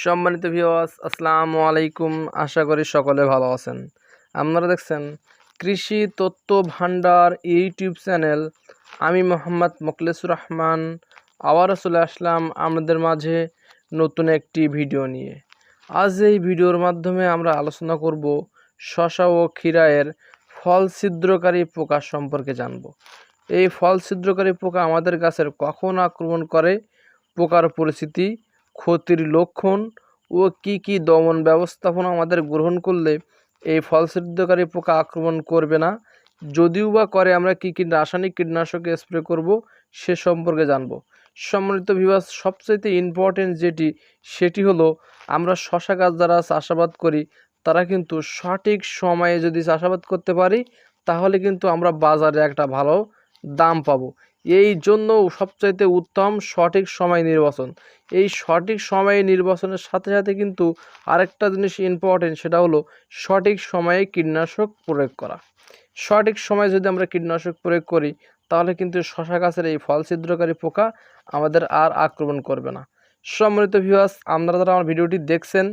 সম্মানিত ভিওয়াস আসসালামু আলাইকুম। আশা করি সকলে ভালো আছেন। আপনারা দেখছেন কৃষি তত্ত্ব ভাণ্ডার ইউটিউব চ্যানেল। আমি মোহাম্মদ মোখলেসুর রহমান। আবারও চলে আসলাম আমাদের মাঝে নতুন একটি ভিডিও নিয়ে। আজ এই ভিডিওর মাধ্যমে আমরা আলোচনা করব শশা ও ক্ষীরায়ের ফল ছিদ্রকারী পোকা সম্পর্কে জানব। এই ফল ছিদ্রকারী পোকা আমাদের গাছের কখন আক্রমণ করে, পোকার পরিস্থিতি ক্ষতির লক্ষণ ও কি কি দমন ব্যবস্থাপনা আমাদের গ্রহণ করলে এই ফল ছিদ্রকারী পোকা আক্রমণ করবে না? যদিও বা করে, আমরা কি কি রাসায়নিক কীটনাশক স্প্রে করব সে সম্পর্কে জানব। সম্মানিত বিভাগ সবচাইতে ইম্পর্টেন্ট যেটি, সেটি হলো আমরা শশা গাছ যারা চাষাবাদ করি, তারা কিন্তু সঠিক সময়ে যদি চাষাবাদ করতে পারি, তাহলে কিন্তু আমরা বাজারে একটা ভালো দাম পাবো। এই জন্য সবচাইতে উত্তম সঠিক সময় নির্বাচন। এই সঠিক সময়ে নির্বাচনের সাথে সাথে কিন্তু আরেকটা জিনিস ইম্পর্টেন্ট সেটা হলো সঠিক সময়ে কীটনাশক প্রয়োগ করা। সঠিক সময়ে যদি আমরা কীটনাশক প্রয়োগ করি, তাহলে কিন্তু শশা গাছের এই ফল ছিদ্রকারী পোকা আমাদের আর আক্রমণ করবে না। সম্মানিত ভিউয়ার্স আপনারা যারা আমার ভিডিওটি দেখছেন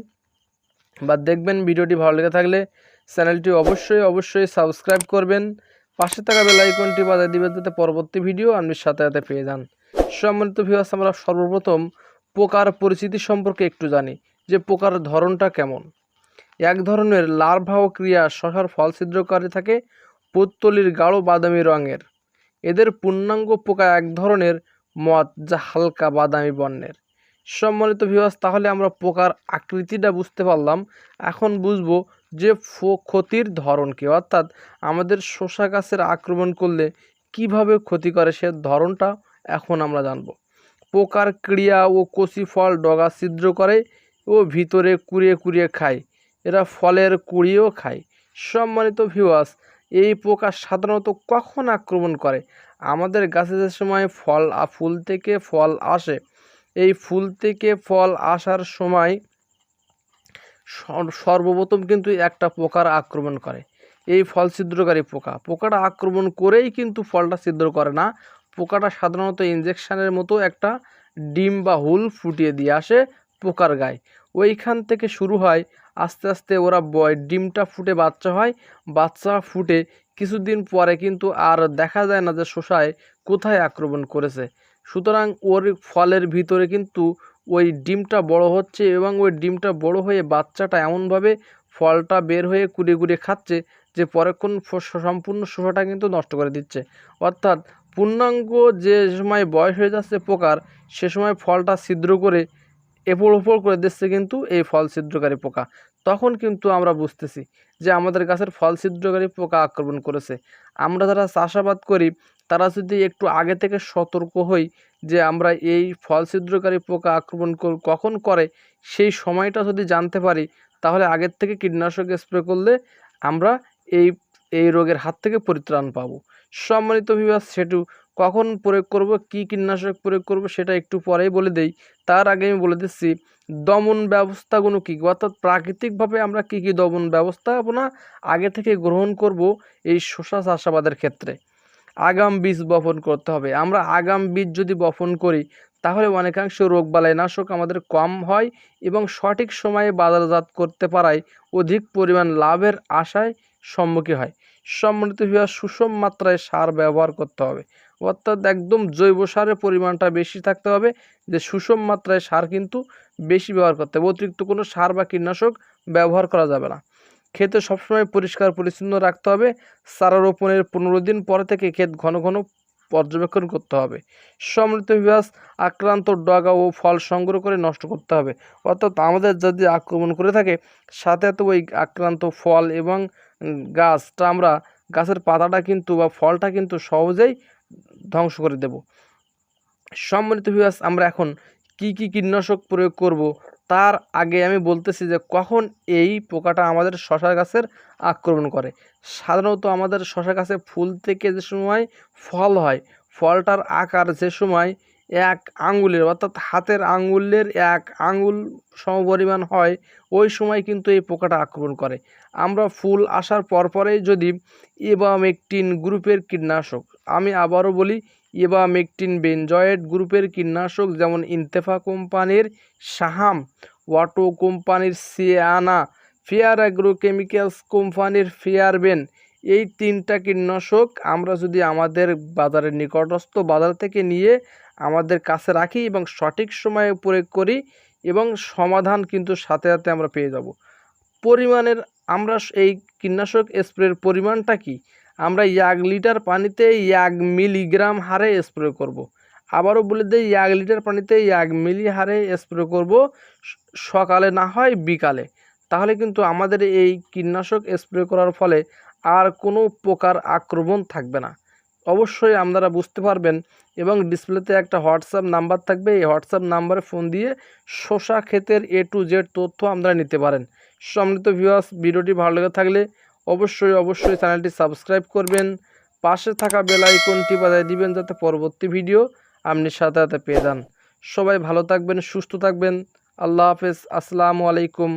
বা দেখবেন, ভিডিওটি ভালো লেগে থাকলে চ্যানেলটি অবশ্যই অবশ্যই সাবস্ক্রাইব করবেন। পাশে থাকা বেল আইকনটি বাজায় দিবেন যাতে পরবর্তী ভিডিও আপনি সাথে সাথে পেয়ে যান। সম্মানিত ভিউয়ার্স আমরা সর্বপ্রথম পোকার পরিচিতি সম্পর্কে একটু জানি, যে পোকার ধরনটা কেমন? এক ধরনের লার্ভা ও ক্রিয়া শশার ফল ছিদ্রকারী থাকে, পুত্তলির গাঢ় বাদামি রঙের। এদের পূর্ণাঙ্গ পোকা এক ধরনের মদ, যা হালকা বাদামি বর্ণের। সম্মানিত ভিউয়ার্স তাহলে আমরা পোকার আকৃতিটা বুঝতে পারলাম। এখন বুঝব যে ক্ষতির ধরনকে, অর্থাৎ আমাদের শসা গাছের আক্রমণ করলে কীভাবে ক্ষতি করে সে ধরনটা এখন আমরা জানব। পোকার ক্রিয়া ও কচি ফল ডগা ছিদ্র করে ও ভিতরে কুড়িয়ে কুড়িয়ে খায়। এরা ফলের কুড়িয়েও খায়। সম্মানিত ভিউয়ার্স এই পোকা সাধারণত কখন আক্রমণ করে? আমাদের গাছে যে সময় ফল ফুল থেকে ফল আসে, এই ফুল থেকে ফল আসার সময় সর্বপ্রথম কিন্তু একটা পোকার আক্রমণ করে। এই ফল ছিদ্রকারী পোকা। পোকাটা আক্রমণ করেই কিন্তু ফলটা ছিদ্র করে না। পোকাটা সাধারণত ইঞ্জেকশানের মতো একটা ডিম বা হুল ফুটিয়ে দিয়ে আসে পোকার গায়ে। ওইখান থেকে শুরু হয়, আস্তে আস্তে ওরা বয়, ডিমটা ফুটে বাচ্চা হয়। বাচ্চা ফুটে কিছুদিন পরে কিন্তু আর দেখা যায় না যে শোষায় কোথায় আক্রমণ করেছে। সুতরাং ওর ফলের ভিতরে কিন্তু ওই ডিমটা বড় হচ্ছে এবং ওই ডিমটা বড় হয়ে বাচ্চাটা এমনভাবে ফলটা বের হয়ে কুড়িয়ে কুড়িয়ে খাচ্ছে যে পরক্ষণ সম্পূর্ণ শোষাটা কিন্তু নষ্ট করে দিচ্ছে। অর্থাৎ পূর্ণাঙ্গ যে সময় বয়স হয়ে যাচ্ছে পোকার, সে সময় ফলটা ছিদ্র করে এপড় ওপর করে দিচ্ছে কিন্তু এই ফল ছিদ্রকারী পোকা। তখন কিন্তু আমরা বুঝতেছি যে আমাদের গাছের ফল ছিদ্রকারী পোকা আক্রমণ করেছে। আমরা যারা চাষাবাদ করি, তারা যদি একটু আগে থেকে সতর্ক হই যে আমরা এই ফল ছিদ্রকারী পোকা আক্রমণ কখন করে, সেই সময়টা যদি জানতে পারি, তাহলে আগের থেকে কীটনাশক স্প্রে করলে আমরা এই এই রোগের হাত থেকে পরিত্রাণ পাবো। সম্মানিত বিভাগ সেটু কখন প্রয়োগ করব, কি কীটনাশক প্রয়োগ করব সেটা একটু পরেই বলে দেই। তার আগে আমি বলে দিচ্ছি, দমন ব্যবস্থাগুলো কী? অর্থাৎ প্রাকৃতিকভাবে আমরা কী কী দমন ব্যবস্থাপনা আগে থেকে গ্রহণ করব এই শসা চাষাবাদের ক্ষেত্রে। আগাম বীজ বপন করতে হবে। আমরা আগাম বীজ যদি বপন করি, তাহলে অনেকাংশ রোগবালাই নাশক আমাদের কম হয় এবং সঠিক সময়ে বাজারজাত করতে পারায় অধিক পরিমাণ লাভের আশায় সম্মুখীন হয়। সম্মানিত হওয়া সুষম মাত্রায় সার ব্যবহার করতে হবে। অর্থাৎ একদম জৈব সারের পরিমাণটা বেশি থাকতে হবে, যে সুষম মাত্রায় সার কিন্তু বেশি ব্যবহার করতে হবে। অতিরিক্ত কোনো সার বা কীটনাশক ব্যবহার করা যাবে না। ক্ষেতে সবসময় পরিষ্কার পরিচ্ছন্ন রাখতে হবে। চারা রোপণের পনেরো দিন পরে থেকে ক্ষেত ঘন ঘন পর্যবেক্ষণ করতে হবে। সমৃদ্ধ বিভাস আক্রান্ত ডগা ও ফল সংগ্রহ করে নষ্ট করতে হবে। অর্থাৎ আমাদের যদি আক্রমণ করে থাকে, সাথে সাথে ওই আক্রান্ত ফল এবং গাছটা আমরা গাছের পাতাটা কিন্তু বা ফলটা কিন্তু সহজেই ধ্বংস করে দেব। সম্মানিত বিভাস আমরা এখন কি কি কীটনাশক প্রয়োগ করব তার আগে আমি বলতেছি যে কখন এই পোকাটা আমাদের শশা গাছের আক্রমণ করে। সাধারণত আমাদের শশা গাছে ফুল থেকে যে সময় ফল হয়, ফলটার আকার যে সময় এক আঙ্গুলের, অর্থাৎ হাতের আঙ্গুলের এক আঙ্গুল সমপরিমাণ হয়, ওই সময় কিন্তু এই পোকাটা আক্রমণ করে। আমরা ফুল আসার পরপরেই যদি এবামেকটিন গ্রুপের কীটনাশক, আমি আবারও বলি এবামেকটিন বেনজয়েড গ্রুপের কীটনাশক যেমন ইন্তেফা কোম্পানির সাহাম ওয়াটো কোম্পানির সিয়ানা, ফেয়ার অ্যাগ্রোকেমিক্যালস কোম্পানির ফেয়ারবেন এই তিনটা কীটনাশক আমরা যদি আমাদের বাজারের নিকটস্থ বাজার থেকে নিয়ে আমাদের কাছে রাখি এবং সঠিক সময়ে প্রয়োগ করি এবং সমাধান কিন্তু সাথে সাথে আমরা পেয়ে যাব। পরিমাণের আমরা এই কীটনাশক স্প্রের পরিমাণটা কি? আমরা এক লিটার পানিতে এক মিলিগ্রাম হারে স্প্রে করব। আবারও বলে দিই, এক লিটার পানিতে এক মিলি হারে স্প্রে করব সকালে না হয় বিকালে। তাহলে কিন্তু আমাদের এই কীটনাশক স্প্রে করার ফলে আর কোনো প্রকার আক্রমণ থাকবে না। অবশ্যই আপনারা বুঝতে পারবেন এবং ডিসপ্লেতে একটা হোয়াটসঅ্যাপ নাম্বার থাকবে। এই হোয়াটসঅ্যাপ নাম্বারে ফোন দিয়ে শশা ক্ষেতের এ টু জেড তথ্য আপনারা নিতে পারেন। সম্মিলিত ভিউয়ার্স ভিডিওটি ভালো লেগে থাকলে অবশ্যই অবশ্যই চ্যানেলটি সাবস্ক্রাইব করবেন। পাশে থাকা বেল আইকনটি বাজায় দিবেন যাতে পরবর্তী ভিডিও আপনি সাথে সাথে পেয়ে যান। সবাই ভালো থাকবেন, সুস্থ থাকবেন। আল্লাহ হাফেজ। আসসালামু আলাইকুম